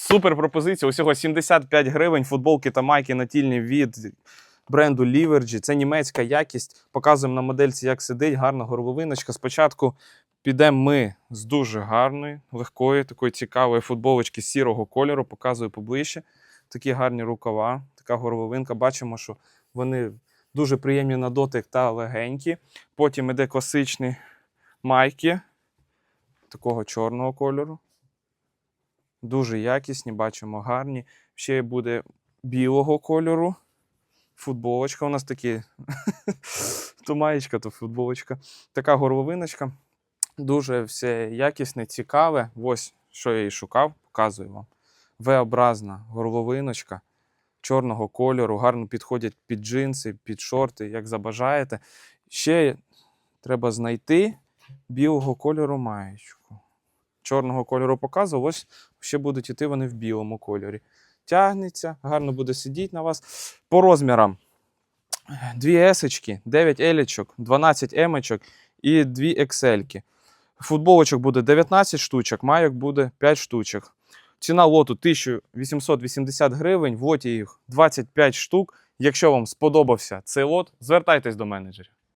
Супер пропозиція. Усього 75 гривень. Футболки та майки натільні від бренду Livergy. Це німецька якість. Показуємо на модельці, як сидить. Гарна горловиночка. Спочатку підемо ми з дуже гарної, легкої, такої цікавої футболочки сірого кольору. Показую поближче. Такі гарні рукава, така горловинка. Бачимо, що вони дуже приємні на дотик та легенькі. Потім іде класичні майки такого чорного кольору. Дуже якісні, бачимо, гарні. Ще буде білого кольору. Футболочка у нас такі. то маєчка, то футболочка. Така горловиночка. Дуже все якісне, цікаве. Ось що я і шукав, показую вам. В-образна горловиночка чорного кольору, гарно підходять під джинси, під шорти, як забажаєте. Ще треба знайти білого кольору маєчку. Чорного кольору показував, ось ще будуть іти вони в білому кольорі. Тягнеться, гарно буде сидіти на вас. По розмірам: дві есочки, 9 елічок, 12 емочок і 2 ексельки. Футболочок буде 19 штучок, майок буде 5 штучок. Ціна лоту 1880 гривень, в лоті їх 25 штук. Якщо вам сподобався цей лот, звертайтесь до менеджерів.